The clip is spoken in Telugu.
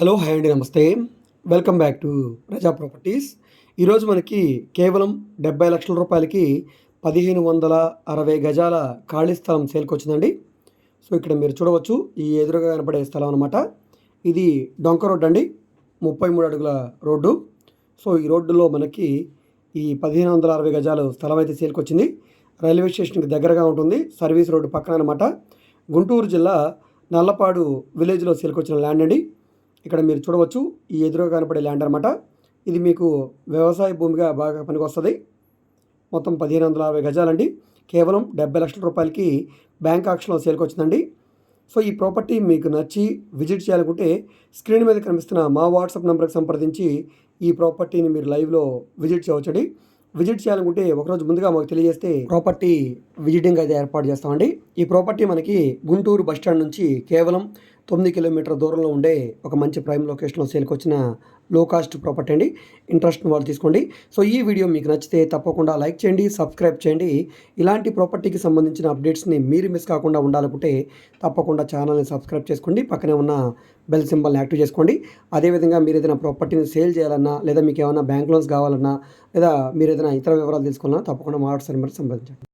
హలో హాయ్ అండి నమస్తే. Welcome back to Praja properties. ఈరోజు మనకి కేవలం డెబ్బై లక్షల రూపాయలకి పదిహేను వందల అరవై గజాల ఖాళీ స్థలం సేల్కి వచ్చిందండి. సో ఇక్కడ మీరు చూడవచ్చు ఈ ఎదురుగా కనపడే స్థలం అనమాట ఇది డొంక రోడ్ అండి ముప్పై మూడు అడుగుల రోడ్డు. సో ఈ రోడ్డులో మనకి ఈ పదిహేను వందల అరవై గజాలు స్థలం అయితే సేల్కి వచ్చింది. రైల్వే స్టేషన్కి దగ్గరగా ఉంటుంది సర్వీస్ రోడ్డు పక్కన అనమాట గుంటూరు జిల్లా నల్లపాడు విలేజ్లో సేల్కొచ్చిన ల్యాండ్ అండి. ఇక్కడ మీరు చూడవచ్చు ఈ ఎదురుగా కనపడే ల్యాండ్ అనమాట ఇది మీకు వ్యవసాయ భూమిగా బాగా పనికొస్తుంది. మొత్తం పదిహేను వందల అరవై గజాలండి. కేవలం డెబ్బై లక్షల రూపాయలకి బ్యాంక్ ఆక్షన్లో సేల్కి వచ్చిందండి సో ఈ ప్రాపర్టీ మీకు నచ్చి విజిట్ చేయాలనుకుంటే స్క్రీన్ మీద కనిపిస్తున్న మా వాట్సాప్ నెంబర్కి సంప్రదించి ఈ ప్రాపర్టీని మీరు లైవ్లో విజిట్ చేయవచ్చండి. విజిట్ చేయాలనుకుంటే ఒకరోజు ముందుగా మాకు తెలియజేస్తే ప్రాపర్టీ విజిటింగ్ అయితే ఏర్పాటు చేస్తామండి. ఈ ప్రాపర్టీ మనకి గుంటూరు బస్టాండ్ నుంచి కేవలం తొమ్మిది కిలోమీటర్ దూరంలో ఉండే ఒక మంచి ప్రైమ్ లొకేషన్లో సేల్కి వచ్చిన లో కాస్ట్ ప్రాపర్టీ అండి. ఇంట్రెస్ట్ వాళ్ళు తీసుకోండి. సో ఈ వీడియో మీకు నచ్చితే తప్పకుండా లైక్ చేయండి సబ్స్క్రైబ్ చేయండి. ఇలాంటి ప్రాపర్టీకి సంబంధించిన అప్డేట్స్ని మీరు మిస్ కాకుండా ఉండాలనుకుంటే తప్పకుండా ఛానల్ని సబ్స్క్రైబ్ చేసుకోండి. పక్కనే ఉన్న బెల్ సింబల్ని యాక్టివ్ చేసుకోండి. అదేవిధంగా మీరు ఏదైనా ప్రాపర్టీని సేల్ చేయాలన్నా లేదా మీకు ఏమైనా బ్యాంక్ లోన్స్ కావాలన్నా లేదా మీరు ఏదైనా ఇతర వివరాలు తీసుకోవాలన్నా తప్పకుండా మా వాట్సాప్ నెంబర్ సంప్రదించండి.